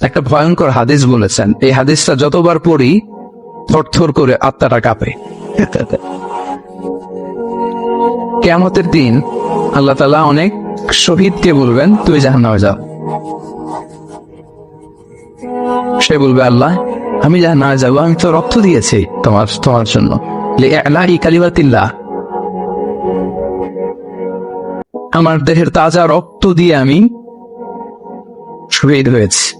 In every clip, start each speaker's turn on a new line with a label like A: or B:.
A: একটা ভয়ঙ্কর হাদিস বলেছেন, এই হাদিসটা যতবার পড়ি, থরথর করে আত্মাটা কাঁপে। কেয়ামতের দিন আল্লাহ তালা অনেক শহীদকে বলবেন, তুই জাহান্নামে যাও। সে বলবে, আল্লাহ, আমি জাহান্নামে যাব, আমি তো রক্ত দিয়েছি তোমার তোমার জন্য। লিআলাই কালিমাতিল্লাহ। আমার দেহের তাজা রক্ত দিয়ে আমি শহীদ হয়েছি।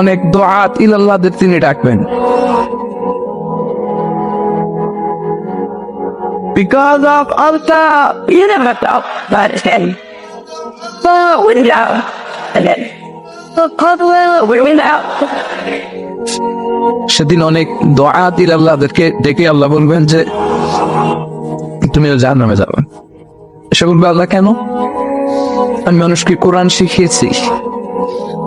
A: অনেক দোয়াত ইলাল্লাহদের তিনি ডাকবেন
B: Because of Allah, you never know but then. So we know. And then. So Caldwell, we went out.
A: সেদিন অনেক দোয়াত ইলাল্লাহদেরকে ডেকে আল্লাহ বলবেন যে তুমিও জাহান নামে যাবে সে বলবে আল্লাহ কেন আমি মানুষকে কোরআন শিখিয়েছি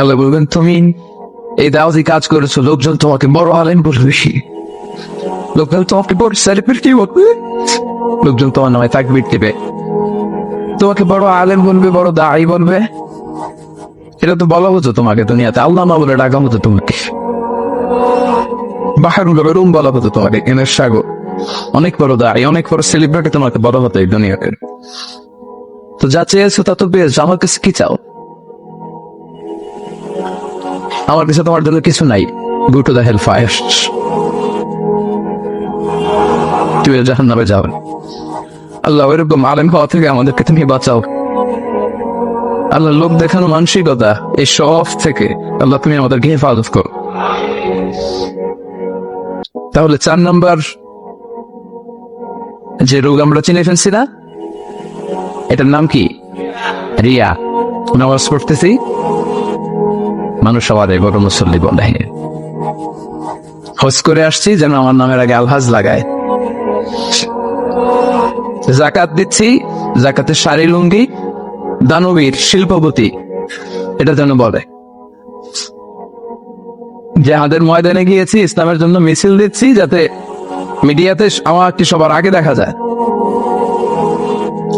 A: তাহলে বলবেন, তুমি এই দাওয়াতি কাজ করেছ, লোকজন তোমাকে বড় আলেন বলবে লোকজন তোমাকে বড় সেলিব্রিটি বলবে। লোকজন তোমার নামে তাকবির দেবে। তোমাকে বড় আলেম বলবে, বড় দায়ী বলবে। এটা তো বলা হতো তোমাকে দুনিয়াতে। আল্লাহ মা বলে ডাকা হতো তোমাকে। বাহারুল রুম বলা হতো তোমাকে, এনের সাগর। অনেক বড় দাঁড়িয়ে অনেক বড় সেলিব্রিটি তোমাকে বলা হতো এই দুনিয়াতে। তো যা চেয়েছো তা তো বেশ আমার কাছে কি চাও? আমার কাছে তোমার জন্য কিছু নাই। Go to the hell fire তুই জাহান নামে যাও আল্লাহ এরকম আলেম হওয়া থেকে আমাদেরকে তুমি বাঁচাও। আল্লাহ লোক দেখানো মানসিকতা, এই সব থেকে আল্লাহ তুমি আমাদেরকে হেফাজত করো। তাহলে চার নাম্বার, যে রোগ আমরা চিনে ফেলছি না, এটার নাম কি? রিয়া। নামাজ পড়তেছি। মানুষ আমাদের বড় মুসল্লি বলে। হজ করে আসছি যেন আমার নামের আগে আলহাজ লাগায়। জাকাত দিচ্ছি, জাকাতের শাড়ি, লুঙ্গি, দানবীর, শিল্পপতি, এটা যেন বলে। জেহাদের ময়দানে গিয়েছি, ইসলামের জন্য মিছিল দিচ্ছি যাতে মিডিয়াতে আমার একটি সবার আগে দেখা যায়।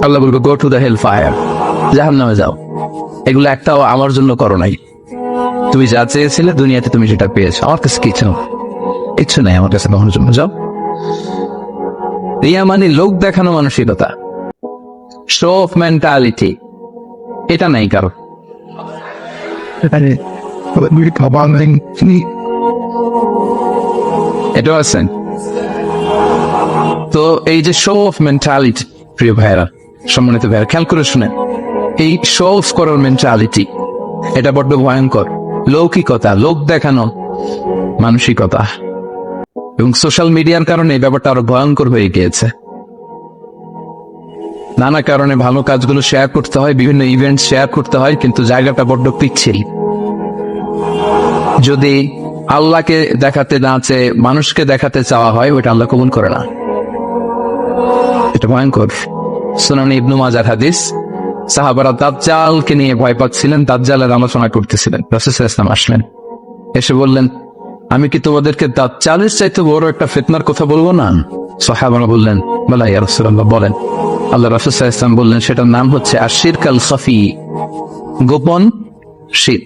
A: আল্লাহ বলবে go to the hell fire জাহান নামে যাও। এগুলো একটাও আমার জন্য করো নাই। তুমি যা চেয়েছিলে দুনিয়াতে তুমি সেটা পেয়েছ। আমার কাছে কিছু ইচ্ছু নাই আমার কাছে কখনোর জন্য। যাও। রিয়া মানে লোক দেখানো মানসিকতা। শো অফ মেন্টালিটি এটা নাই কারও। এটাও আছেন তো এই যে শো অফ মেন্টালিটি প্রিয় ভাইরা সম্মানিত ভাইরা খেয়াল করে শুনেন। এই শো অফ করার মেন্টালিটি এটা বড্ড ভয়ঙ্কর। লৌকিকতা, লোক দেখানো, মানসিকতা। এবং সোশ্যাল মিডিয়ার কারণে ব্যাপারটা আরও ভয়ঙ্কর হয়ে গিয়েছে। নানা কারণে ভালো কাজগুলো শেয়ার করতে হয়, বিভিন্ন ইভেন্ট শেয়ার করতে হয়, কিন্তু জায়গাটা বড্ড পিচ্ছিল। যদি আল্লাহকে দেখাতে না চেয়ে মানুষকে দেখাতে চাওয়া হয় ওইটা আল্লাহ কবুল করে না। এটা ভয়ঙ্কর। সুনানি ইবনু মাজার হাদিস। সাহাবারা দাজ্জালকে নিয়ে ভয় পাচ্ছিলেন, দাজ্জালের আলোচনা করতেছিলেন। রসুল ইসলাম আসলেন, এসে বললেন, আমি কি তোমাদেরকে দাজ্জালের চাইতে বড় একটা ফেতনার কথা বলব না? সাহাবারা বললেন, বলা রাসূলুল্লাহ, বলেন। আল্লাহ রসুল ইসলাম বললেন, সেটার নাম হচ্ছে আশির কাল সফি গোপন শীত